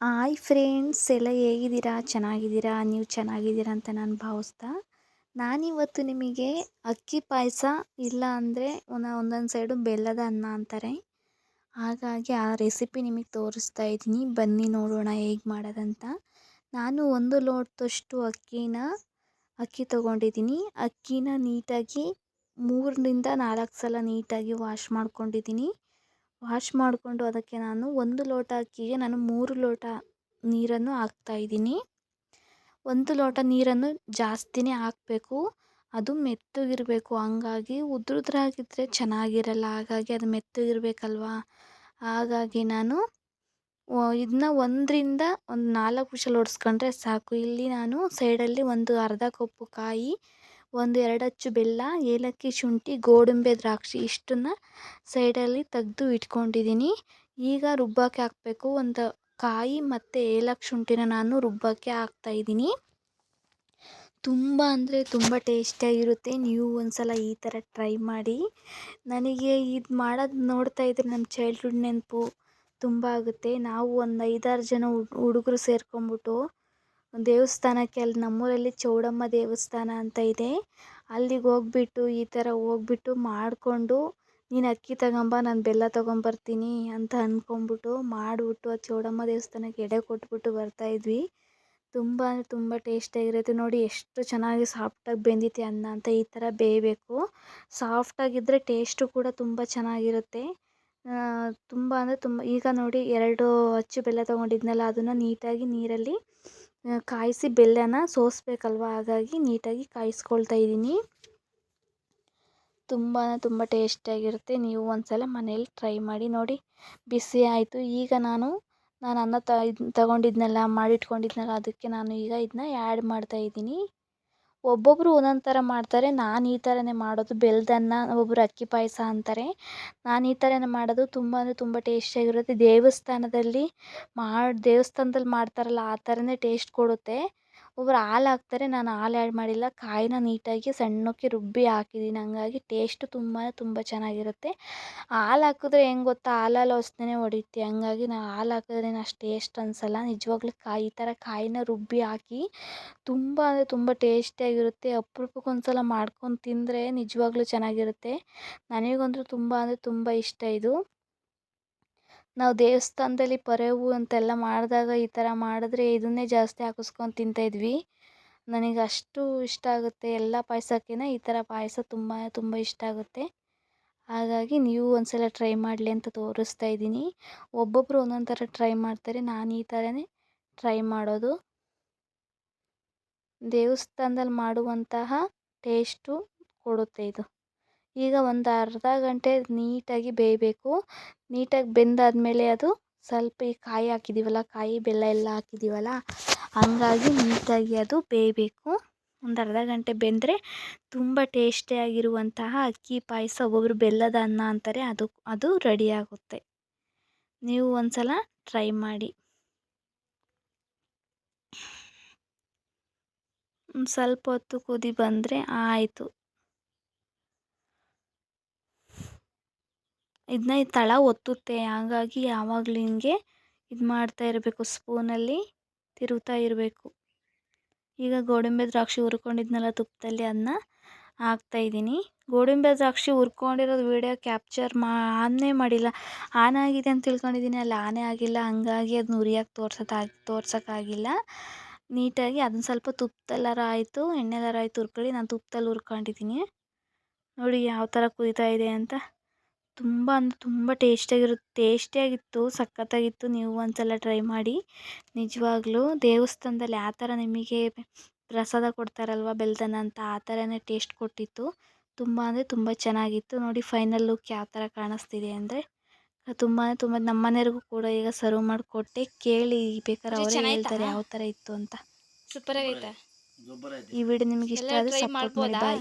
Hi friends, ಎಲ್ಲ ಹೇಗಿದ್ದೀರಾ? ಚೆನ್ನಾಗಿದ್ದೀರಾ? ನೀವು ಚೆನ್ನಾಗಿದ್ದೀರಾ ಅಂತ ನಾನು ಭಾವಿಸ್ತಾ, ನಾನಿವತ್ತು ನಿಮಗೆ ಅಕ್ಕಿ ಪಾಯಸ ಇಲ್ಲ ಅಂದರೆ ಒಂದೊಂದು ಒಂದೊಂದು ಸೈಡು ಬೆಲ್ಲದ ಅನ್ನ ಅಂತಾರೆ. ಹಾಗಾಗಿ ಆ ರೆಸಿಪಿ ನಿಮಗೆ ತೋರಿಸ್ತಾ ಇದ್ದೀನಿ. ಬನ್ನಿ ನೋಡೋಣ ಹೇಗೆ ಮಾಡೋದಂತ. ನಾನು ಒಂದು ಲೋಟದಷ್ಟು ಅಕ್ಕಿನ, ಅಕ್ಕಿ ತೊಗೊಂಡಿದ್ದೀನಿ. ಅಕ್ಕಿನ ನೀಟಾಗಿ ಮೂರರಿಂದ ನಾಲ್ಕು ಸಲ ನೀಟಾಗಿ ವಾಶ್ ಮಾಡ್ಕೊಂಡಿದ್ದೀನಿ. ವಾಶ್ ಮಾಡಿಕೊಂಡು ಅದಕ್ಕೆ ನಾನು ಒಂದು ಲೋಟ ಅಕ್ಕಿಗೆ ನಾನು ಮೂರು ಲೋಟ ನೀರನ್ನು ಹಾಕ್ತಾಯಿದ್ದೀನಿ ಒಂದು ಲೋಟ ನೀರನ್ನು ಜಾಸ್ತಿನೇ ಹಾಕಬೇಕು. ಅದು ಮೆತ್ತಗಿರಬೇಕು. ಹಂಗಾಗಿ ಉದ್ರುದ್ರಾಗಿದ್ದರೆ ಚೆನ್ನಾಗಿರಲ್ಲ. ಹಾಗಾಗಿ ಅದು ಮೆತ್ತಗಿರಬೇಕಲ್ವಾ? ಹಾಗಾಗಿ ನಾನು ಇದನ್ನ ಒಂದರಿಂದ ಒಂದು ನಾಲ್ಕು ವಿಷಲ್ ಹೊಡ್ಸ್ಕೊಂಡ್ರೆ ಸಾಕು. ಇಲ್ಲಿ ನಾನು ಸೈಡಲ್ಲಿ ಒಂದು ಅರ್ಧ ಕಪ್ಪು ಕಾಯಿ ಒಂದು ಎರಡು ಅಚ್ಚು ಬೆಲ್ಲ, ಏಲಕ್ಕಿ ಶುಂಠಿ, ಗೋಡಂಬಿ, ದ್ರಾಕ್ಷಿ ಇಷ್ಟನ್ನು ಸೈಡಲ್ಲಿ ತೆಗ್ದು ಇಟ್ಕೊಂಡಿದ್ದೀನಿ ಈಗ ರುಬ್ಬಕ್ಕೆ ಹಾಕಬೇಕು ಒಂದು ಕಾಯಿ ಮತ್ತು ಏಲಕ್ಕಿ ಶುಂಠಿನ ನಾನು ರುಬ್ಬಕ್ಕೆ ಹಾಕ್ತಾ ಇದ್ದೀನಿ ತುಂಬ ಅಂದರೆ ತುಂಬ ಟೇಸ್ಟಿಯಾಗಿರುತ್ತೆ ನೀವು ಒಂದು ಸಲ ಈ ಥರ ಟ್ರೈ ಮಾಡಿ. ನನಗೆ ಇದು ಮಾಡೋದು ನೋಡ್ತಾ ಇದ್ರೆ ನಮ್ಮ ಚೈಲ್ಡ್ಹುಡ್ ನೆನಪು ತುಂಬ ಆಗುತ್ತೆ. ನಾವು ಒಂದು ಐದಾರು ಜನ ಹುಡುಗರು ಸೇರ್ಕೊಂಬಿಟ್ಟು ದೇವಸ್ಥಾನಕ್ಕೆ ಅಲ್ಲಿ ನಮ್ಮೂರಲ್ಲಿ ಚೌಡಮ್ಮ ದೇವಸ್ಥಾನ ಅಂತ ಇದೆ. ಅಲ್ಲಿಗೆ ಹೋಗ್ಬಿಟ್ಟು ಈ ಥರ ಹೋಗ್ಬಿಟ್ಟು ಮಾಡಿಕೊಂಡು, ನೀನು ಅಕ್ಕಿ ತಗೊಂಬ, ನಾನು ಬೆಲ್ಲ ತಗೊಂಬರ್ತೀನಿ ಅಂತ ಅಂದ್ಕೊಂಬಿಟ್ಟು ಮಾಡಿಬಿಟ್ಟು ಆ ಚೌಡಮ್ಮ ದೇವಸ್ಥಾನಕ್ಕೆ ಎಡೆ ಕೊಟ್ಬಿಟ್ಟು ಬರ್ತಾಯಿದ್ವಿ ತುಂಬ ಅಂದರೆ ತುಂಬ ಟೇಸ್ಟಾಗಿರುತ್ತೆ ನೋಡಿ ಎಷ್ಟು ಚೆನ್ನಾಗಿ ಸಾಫ್ಟಾಗಿ ಬೆಂದಿದೆ ಅನ್ನ ಅಂತ ಈ ಥರ ಬೇಯಬೇಕು. ಸಾಫ್ಟಾಗಿದ್ದರೆ ಟೇಸ್ಟು ಕೂಡ ತುಂಬ ಚೆನ್ನಾಗಿರುತ್ತೆ. ತುಂಬ ಅಂದರೆ ತುಂಬ, ಈಗ ನೋಡಿ ಎರಡು ಅಚ್ಚು ಬೆಲ್ಲ ತೊಗೊಂಡಿದ್ನಲ್ಲ, ಅದನ್ನು ನೀಟಾಗಿ ನೀರಲ್ಲಿ ಕಾಯಿಸಿ ಬೆಲ್ಲನ ಸೋಸಬೇಕಲ್ವ? ಹಾಗಾಗಿ ನೀಟಾಗಿ ಕಾಯಿಸ್ಕೊಳ್ತಾ ಇದ್ದೀನಿ. ತುಂಬ ತುಂಬ ಟೇಸ್ಟಿಯಾಗಿರುತ್ತೆ. ನೀವು ಒಂದು ಸಲ ಮನೇಲಿ ಟ್ರೈ ಮಾಡಿ ನೋಡಿ. ಬಿಸಿ ಆಯಿತು. ಈಗ ನಾನು ನಾನು ಅನ್ನ ತ, ಇದು, ತಗೊಂಡಿದ್ನಲ್ಲ, ಮಾಡಿಟ್ಕೊಂಡಿದ್ನಲ್ಲ, ಅದಕ್ಕೆ ನಾನು ಈಗ ಇದನ್ನ ಆ್ಯಡ್ ಮಾಡ್ತಾಯಿದ್ದೀನಿ ಒಬ್ಬೊಬ್ಬರು ಒಂದೊಂದು ಥರ ಮಾಡ್ತಾರೆ. ನಾನು ಈ ಥರನೇ ಮಾಡೋದು ಬೆಲ್ಲದನ್ನ ಒಬ್ಬರು ಅಕ್ಕಿ ಪಾಯಸ ಅಂತಾರೆ. ನಾನು ಈ ಥರನೇ ಮಾಡೋದು ತುಂಬ ಅಂದರೆ ತುಂಬ ಟೇಸ್ಟಿಯಾಗಿರುತ್ತೆ ದೇವಸ್ಥಾನದಲ್ಲಿ ಮಾಡಿ, ದೇವಸ್ಥಾನದಲ್ಲಿ ಮಾಡ್ತಾರಲ್ಲ, ಆ ಥರನೇ ಟೇಸ್ಟ್ ಕೊಡುತ್ತೆ. ಒಬ್ಬರು ಹಾಲು ಹಾಕ್ತಾರೆ, ನಾನು ಹಾಲು ಆ್ಯಡ್ ಮಾಡಿಲ್ಲ. ಕಾಯಿನ ನೀಟಾಗಿ ಸಣ್ಣಕ್ಕೆ ರುಬ್ಬಿ ಹಾಕಿದ್ದೀನಿ ಹಂಗಾಗಿ ಟೇಸ್ಟು ತುಂಬ ತುಂಬ ಚೆನ್ನಾಗಿರುತ್ತೆ. ಹಾಲು ಹಾಕಿದ್ರೆ ಹೆಂಗೆ ಗೊತ್ತಾ? ಹಾಲಲ್ಲಿ ವಾಸನೆ ಹೊಡಿಯುತ್ತೆ ಹಂಗಾಗಿ ನಾನು ಹಾಲು ಹಾಕಿದ್ರೇನು ಅಷ್ಟು ಟೇಸ್ಟ್ ಅನಿಸಲ್ಲ. ನಿಜವಾಗ್ಲೂ ಕಾಯಿ ಈ ಥರ ಕಾಯಿನ ರುಬ್ಬಿ ಹಾಕಿ ತುಂಬ ಅಂದರೆ ತುಂಬ ಟೇಸ್ಟಿಯಾಗಿರುತ್ತೆ. ಅಪ್ರೂಪಕ್ಕೆ ಒಂದು ಸಲ ಮಾಡ್ಕೊಂಡು ತಿಂದರೆ ನಿಜವಾಗ್ಲೂ ಚೆನ್ನಾಗಿರುತ್ತೆ. ನನಗಂತೂ ತುಂಬ ಅಂದರೆ ತುಂಬ ಇಷ್ಟ ಇದು. ನಾವು ದೇವಸ್ಥಾನದಲ್ಲಿ ಪರೆವು ಅಂತೆಲ್ಲ ಮಾಡಿದಾಗ ಈ ಥರ ಮಾಡಿದ್ರೆ ಇದನ್ನೇ ಜಾಸ್ತಿ ಹಾಕಿಸ್ಕೊಂಡು ತಿಂತಾಯಿದ್ವಿ ನನಗೆ ಅಷ್ಟು ಇಷ್ಟ ಆಗುತ್ತೆ ಎಲ್ಲ ಪಾಯಸಕ್ಕಿಂತ ಈ ಥರ ಪಾಯಸ ತುಂಬ ತುಂಬ ಇಷ್ಟ ಆಗುತ್ತೆ. ಹಾಗಾಗಿ ನೀವು ಒಂದು ಸಲ ಟ್ರೈ ಮಾಡಲಿ ಅಂತ ತೋರಿಸ್ತಾ ಇದ್ದೀನಿ. ಒಬ್ಬೊಬ್ಬರು ಒಂದೊಂದು ಥರ ಟ್ರೈ ಮಾಡ್ತಾರೆ, ನಾನು ಈ ಥರನೇ ಟ್ರೈ ಮಾಡೋದು. ದೇವಸ್ಥಾನದಲ್ಲಿ ಮಾಡುವಂತಹ ಟೇಸ್ಟು ಕೊಡುತ್ತೆ ಇದು. ಈಗ ಒಂದು ಅರ್ಧ ಗಂಟೆ ನೀಟಾಗಿ ಬೇಯಬೇಕು. ನೀಟಾಗಿ ಬೆಂದಾದಮೇಲೆ ಅದು ಸ್ವಲ್ಪ ಈ ಕಾಯಿ ಹಾಕಿದ್ದೀವಲ್ಲ ಕಾಯಿ ಬೆಲ್ಲ ಎಲ್ಲ ಹಾಕಿದ್ದೀವಲ್ಲ ಹಂಗಾಗಿ ನೀಟಾಗಿ ಅದು ಬೇಯಬೇಕು. ಒಂದು ಅರ್ಧ ಗಂಟೆ ಬೆಂದರೆ ತುಂಬ ಟೇಸ್ಟಿಯಾಗಿರುವಂತಹ ಅಕ್ಕಿ, ಪಾಯಸ ಒಬ್ಬೊಬ್ಬರು ಬೆಲ್ಲದ ಅನ್ನ ಅಂತಾರೆ, ಅದು ಅದು ರೆಡಿಯಾಗುತ್ತೆ ನೀವು ಒಂದು ಸಲ ಟ್ರೈ ಮಾಡಿ. ಸ್ವಲ್ಪ ಹೊತ್ತು ಕುದಿ ಬಂದರೆ ಆಯಿತು. ಇದನ್ನ ತಳ ಒತ್ತುತ್ತೆ. ಹಾಗಾಗಿ ಯಾವಾಗಲೂ ಹಿಂಗೆ ಇದು ಮಾಡ್ತಾ ಇರಬೇಕು, ಸ್ಪೂನಲ್ಲಿ ತಿರುಗ್ತಾ ಇರಬೇಕು. ಈಗ ಗೋಡಂಬಿ ದ್ರಾಕ್ಷಿ ಹುರ್ಕೊಂಡಿದ್ನಲ್ಲ ತುಪ್ಪದಲ್ಲಿ ಅದನ್ನ ಹಾಕ್ತಾಯಿದ್ದೀನಿ ಗೋಡಂಬಿ ದ್ರಾಕ್ಷಿ ಹುರ್ಕೊಂಡಿರೋದು ವೀಡಿಯೋ ಕ್ಯಾಪ್ಚರ್ ಮಾ ಆನೇ ಮಾಡಿಲ್ಲ. ಆನ್ ಆಗಿದೆ ಅಂತ ತಿಳ್ಕೊಂಡಿದ್ದೀನಿ. ಅಲ್ಲಿ ಆನೇ ಆಗಿಲ್ಲ. ಹಂಗಾಗಿ ಅದನ್ನ ಉರಿಯೋಕೆ ತೋರ್ಸೋದಾಗಿ ತೋರ್ಸೋಕ್ಕಾಗಿಲ್ಲ. ನೀಟಾಗಿ ಅದನ್ನ ಸ್ವಲ್ಪ ತುಪ್ಪದಲ್ಲಾರ ಆಯಿತು ಎಣ್ಣೆಲಾರ ಆಯಿತು ಹುರ್ಕೊಳ್ಳಿ. ನಾನು ತುಪ್ಪದಲ್ಲಿ ಹುರ್ಕೊಂಡಿದ್ದೀನಿ. ನೋಡಿ ಯಾವ ಥರ ಕುದೀತಾ ಇದೆ ಅಂತ. ತುಂಬ ಅಂದರೆ ತುಂಬ ಟೇಸ್ಟಿಯಾಗಿರುತ್ತೆ ಟೇಸ್ಟಿಯಾಗಿತ್ತು ಸಖತ್ತಾಗಿತ್ತು. ನೀವು ಒಂದ್ಸಲ ಟ್ರೈ ಮಾಡಿ. ನಿಜವಾಗ್ಲೂ ದೇವಸ್ಥಾನದಲ್ಲಿ ಯಾವ ಥರ ನಿಮಗೆ ಪ್ರಸಾದ ಕೊಡ್ತಾರಲ್ವ ಬೆಲ್ದನ ಅಂತ ಆ ಥರನೇ ಟೇಸ್ಟ್ ಕೊಟ್ಟಿತ್ತು. ತುಂಬ ಅಂದರೆ ತುಂಬ ಚೆನ್ನಾಗಿತ್ತು. ನೋಡಿ ಫೈನಲ್ ಲುಕ್ ಯಾವ ಥರ ಕಾಣಿಸ್ತಿದೆ ಅಂದರೆ ತುಂಬ ಅಂದರೆ ತುಂಬ ನಮ್ಮ ಮನೆಯವ್ರಿಗೂ ಕೂಡ ಈಗ ಸರ್ವ್ ಮಾಡಿಕೊಟ್ಟೆ. ಕೇಳಿ ಬೇಕಾದ್ರೆ ಅವರೇ ಹೇಳ್ತಾರೆ ಯಾವ ಥರ ಇತ್ತು ಅಂತ. ಸೂಪರ್ ಆಗೈತೆ ಈ ವಿಡಿಯೋ ನಿಮಗೆ ಇಷ್ಟ ಆದರೆ ಸಪೋರ್ಟ್ ಮಾಡಿ. ಬಾಯ್